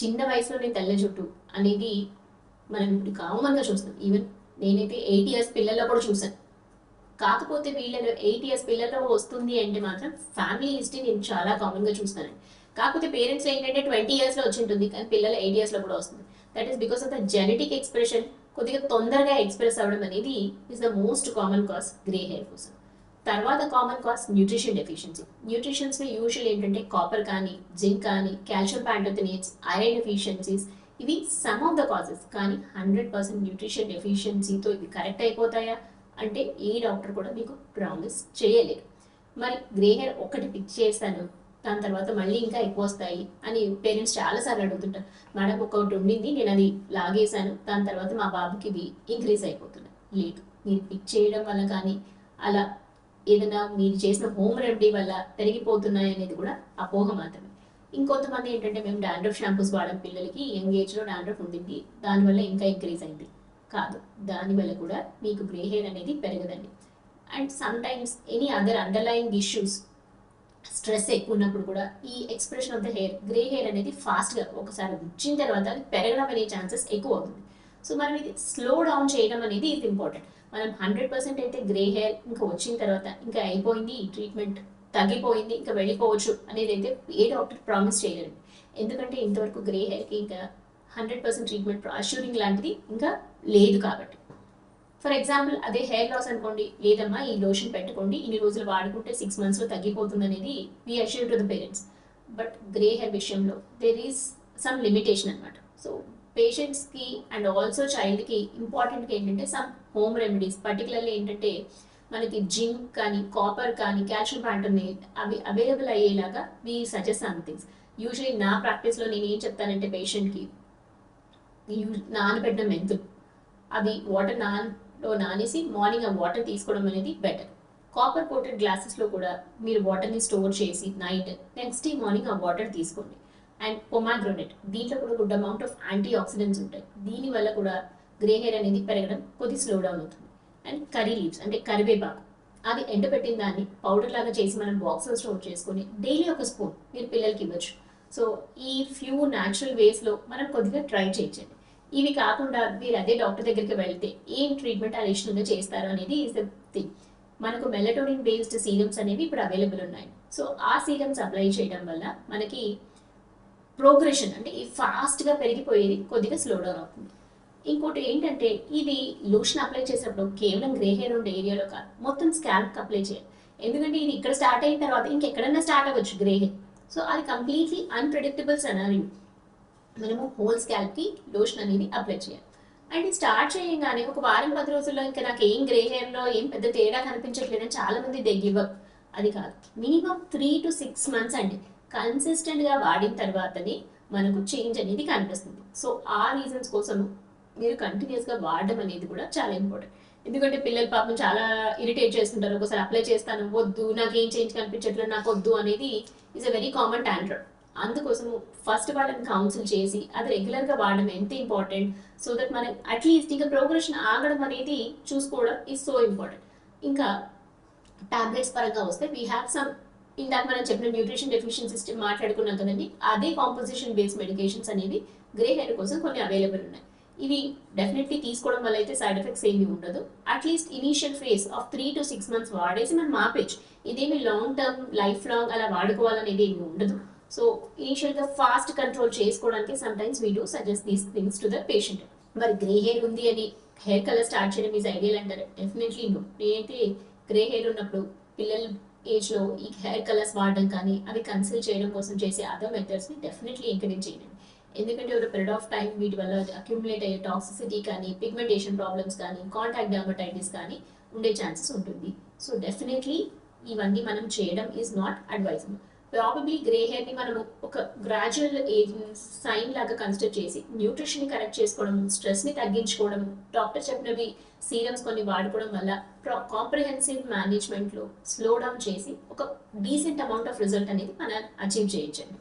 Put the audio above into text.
చిన్న వయసులోనే తెల్ల జుట్టు అనేది మనం ఇప్పుడు కామన్గా చూస్తాం. ఈవెన్ నేనైతే ఎయిట్ ఇయర్స్ పిల్లల్లో కూడా చూసాను కాకపోతే వీళ్ళలో ఎయిట్ ఇయర్స్ పిల్లల్లో వస్తుంది అంటే మాత్రం ఫ్యామిలీ హిస్టరీ నేను చాలా కామన్గా చూస్తానండి కాకపోతే పేరెంట్స్ ఏంటంటే ట్వంటీ ఇయర్స్లో వచ్చి ఉంటుంది కానీ పిల్లలు ఎయిట్ ఇయర్స్లో కూడా వస్తుంది. That is because of the genetic expression కొద్దిగా తొందరగా ఎక్స్ప్రెస్ అవ్వడం అనేది is the most common cause grey hair కోసం. తర్వాత కామన్ కాజ్ న్యూట్రిషన్ డెఫిషియన్సీ న్యూట్రిషన్స్లో యూజువల్ ఏంటంటే కాపర్ కానీ జింక్ కానీ కాల్షియం ప్యాంటోథినేట్స్ ఐరన్ డెఫిషియన్సీస్ ఇవి సమ్ ఆఫ్ ద కాజెస్ కానీ హండ్రెడ్ పర్సెంట్ న్యూట్రిషన్ డెఫిషియన్సీతో ఇవి కరెక్ట్ అయిపోతాయా? అంటే ఏ డాక్టర్ కూడా మీకు ప్రామిస్ చేయలేరు మరి గ్రే హెయిర్ ఒకటి పిక్ చేస్తాను దాని తర్వాత మళ్ళీ ఇంకా ఎక్కువ వస్తాయి అని పేరెంట్స్ చాలాసార్లు అడుగుతుంటారు. మేడం ఒకటి ఉండింది నేను అది లాగేశాను దాని తర్వాత మా బాబుకి ఇవి ఇంక్రీజ్ అయిపోతున్నాయి లేదు మీరు పిక్ చేయడం వల్ల కానీ అలా ఏదైనా మీరు చేసిన హోమ్ రెమెడీ వల్ల పెరిగిపోతున్నాయి అనేది కూడా అపోహ మాత్రమే. ఇంకొంతమంది ఏంటంటే మేము డాండ్రఫ్ షాంపూస్ వాడడం పిల్లలకి యంగ్ ఏజ్లో డాండ్రఫ్ ఉండింది. దానివల్ల ఇంకా ఇంక్రీజ్ అయింది. కాదు దానివల్ల కూడా మీకు గ్రే హెయిర్ అనేది పెరగదండి. And sometimes any other underlying issues stress ఎక్కువ ఉన్నప్పుడు కూడా ఈ expression of the hair grey hair అనేది ఫాస్ట్గా ఒకసారి వచ్చిన తర్వాత అది పెరగడం అనే ఛాన్సెస్ ఎక్కువ అవుతుంది. సో మనం ఇది స్లో డౌన్ చేయడం అనేది ఇది ఇంపార్టెంట్ మనం హండ్రెడ్ పర్సెంట్ అయితే గ్రే హెయిర్ ఇంకా వచ్చిన తర్వాత ఇంకా అయిపోయింది ట్రీట్మెంట్ తగ్గిపోయింది ఇంకా వెళ్ళిపోవచ్చు అనేది అయితే ఏ డాక్టర్ ప్రామిస్ చేయలేరు. ఎందుకంటే ఇంతవరకు గ్రే హెయిర్కి ఇంకా హండ్రెడ్ పర్సెంట్ ట్రీట్మెంట్ అష్యూరింగ్ లాంటిది ఇంకా లేదు కాబట్టి. ఫర్ ఎగ్జాంపుల్ అదే హెయిర్ లాస్ అనుకోండి లేదమ్మా ఈ లోషన్ పెట్టుకోండి ఇన్ని రోజులు వాడుకుంటే సిక్స్ మంత్స్లో తగ్గిపోతుంది అనేది we assure to the parents but grey hair విషయంలో దెర్ ఈస్ సమ్ లిమిటేషన్ అనమాట సో పేషెంట్స్కి అండ్ ఆల్సో చైల్డ్కి ఇంపార్టెంట్గా ఏంటంటే సమ్ హోమ్ రెమెడీస్ పర్టికులర్లీ ఏంటంటే మనకి జింక్ కానీ కాపర్ కానీ కాల్షియం ప్యాంటోనేట్ అవి అవైలబుల్ అయ్యేలాగా we suggest some things usually నా ప్రాక్టీస్లో నేను ఏం చెప్తానంటే పేషెంట్కి నానబెట్టిన మెంతులు అవి వాటర్ నాన్లో నానేసి మార్నింగ్ ఆ వాటర్ తీసుకోవడం అనేది బెటర్ కాపర్ కోటెడ్ గ్లాసెస్లో కూడా మీరు వాటర్ని స్టోర్ చేసి నైట్ నెక్స్ట్ డే మార్నింగ్ ఆ వాటర్ తీసుకోండి. అండ్ పొమాగ్రోనెట్ దీంట్లో కూడా good amount of antioxidants ఉంటాయి. దీని వల్ల కూడా గ్రే హెయిర్ అనేది పెరగడం కొద్ది స్లో డౌన్ అవుతుంది. అండ్ కర్రీ లీవ్స్ అంటే కరివేపాకు. అది ఎండబెట్టిన దాన్ని పౌడర్ లాగా చేసి మనం బాక్స్లో స్టోర్ చేసుకొని డైలీ ఒక స్పూన్ మీరు పిల్లలకి ఇవ్వచ్చు. సో ఈ ఫ్యూ న్యాచురల్ వేస్లో మనం కొద్దిగా ట్రై చేయించండి ఇవి కాకుండా మీరు అదే డాక్టర్ దగ్గరికి వెళ్తే ఏం ట్రీట్మెంట్ అడిషనల్గా చేస్తారు అనేది ఈజ్ ద థింగ్ మనకు మెలటోనిన్ బేస్డ్ సీరమ్స్ అనేవి ఇప్పుడు అవైలబుల్ ఉన్నాయి. సో ఆ సీరమ్స్ అప్లై చేయడం వల్ల మనకి ప్రోగ్రెషన్ అంటే ఫాస్ట్గా పెరిగిపోయేది కొద్దిగా స్లో డౌన్ అవుతుంది. ఇంకోటి ఏంటంటే ఇది లోషన్ అప్లై చేసినప్పుడు కేవలం గ్రే హెయిర్ ఉండే ఏరియాలో కాదు మొత్తం స్కాల్ప్కి అప్లై చేయాలి. ఎందుకంటే ఇది ఇక్కడ స్టార్ట్ అయిన తర్వాత ఇంకెక్కడన్నా స్టార్ట్ అవ్వచ్చు గ్రే హెయిర్ సో అది కంప్లీట్లీ అన్ప్రెడిక్టబుల్ సెనారీ మనము హోల్ స్కాల్ప్కి లోషన్ అనేది అప్లై చేయాలి. అండ్ స్టార్ట్ చేయగానే ఒక వారం పది రోజుల్లో ఇంకా నాకు ఏం గ్రే హెయిర్లో ఏం పెద్ద తేడా కనిపించట్లేదని చాలామంది దే గివ్ అప్ అది కాదు. Minimum three to six months అండి. కన్సిస్టెంట్గా వాడిన తర్వాతనే మనకు చేంజ్ అనేది కనిపిస్తుంది. సో ఆ రీజన్స్ కోసం మీరు కంటిన్యూస్గా వాడడం అనేది కూడా చాలా ఇంపార్టెంట్ ఎందుకంటే పిల్లలు పాపం చాలా ఇరిటేట్ చేస్తుంటారు. ఒకసారి అప్లై చేస్తాను వద్దు నాకు ఏం చేంజ్ కనిపించట్లేదు నాకు వద్దు అనేది is a very common tantrum అందుకోసం ఫస్ట్ వాళ్ళని కౌన్సిల్ చేసి అది రెగ్యులర్గా వాడడం ఎంత ఇంపార్టెంట్ సో దట్ మనం అట్లీస్ట్ ఇంకా ప్రోగ్రెషన్ ఆగడం అనేది చూసుకోవడం ఈజ్ సో ఇంపార్టెంట్ ఇంకా టాబ్లెట్స్ పరంగా వస్తే వీ హ్యావ్ సమ్ ఇందాక మనం చెప్పిన న్యూట్రిషన్ డెఫిషియన్ సిస్టమ్ మాట్లాడుకున్నాం కదండి అదే కాంపోజిషన్ బేస్ మెడికేషన్స్ అనేవి గ్రే హెయిర్ కోసం కొన్ని అవైలబుల్ ఉన్నాయి. ఇవి డెఫినెట్లీ తీసుకోవడం వల్ల అయితే సైడ్ ఎఫెక్ట్స్ ఏమీ ఉండదు. At least initial phase of three to six months వాడేసి మనం ఆపేచ్చు ఇదేమి లాంగ్ టర్మ్ లైఫ్ లాంగ్ అలా వాడుకోవాలనేది ఏమి ఉండదు. సో ఇనీషియల్గా ఫాస్ట్ కంట్రోల్ చేసుకోవడానికి sometimes we do suggest these things to the patient మరి గ్రే హెయిర్ ఉంది అని హెయిర్ కలర్ స్టార్ట్ చేయడం ఈజ్ ఐడియల్ అంటారు. డెఫినెట్లీ నో నేనైతే గ్రే హెయిర్ ఉన్నప్పుడు పిల్లలు ఏజ్లో ఈ హెయిర్ కలర్స్ వాడడం కానీ అవి కన్సిల్ చేయడం కోసం చేసే అదర్ మెథడ్స్ని డెఫినెట్లీ ఎంకరేజ్ చేయండి. ఎందుకంటే ఒక పీరియడ్ ఆఫ్ టైం వీటి వల్ల అక్యుములేట్ అయ్యే టాక్సిసిటీ కానీ పిగ్మెంటేషన్ ప్రాబ్లమ్స్ కానీ కాంటాక్ట్ డర్మటైటిస్ కానీ ఉండే ఛాన్సెస్ ఉంటుంది. సో డెఫినెట్లీ ఇవన్నీ మనం చేయడం is not advisable probably grey హెయిర్ని మనము ఒక గ్రాడ్యువల్ ఏజ్ సైన్ లాగా కన్సిడర్ చేసి న్యూట్రిషన్ని కరెక్ట్ చేసుకోవడం స్ట్రెస్ని తగ్గించుకోవడం డాక్టర్ చెప్పినవి సీరమ్స్ కొన్ని వాడుకోవడం వల్ల కాంప్రిహెన్సివ్ మేనేజ్మెంట్లో స్లో డౌన్ చేసి ఒక డీసెంట్ అమౌంట్ ఆఫ్ రిజల్ట్ అనేది మనం అచీవ్ చేయొచ్చండి.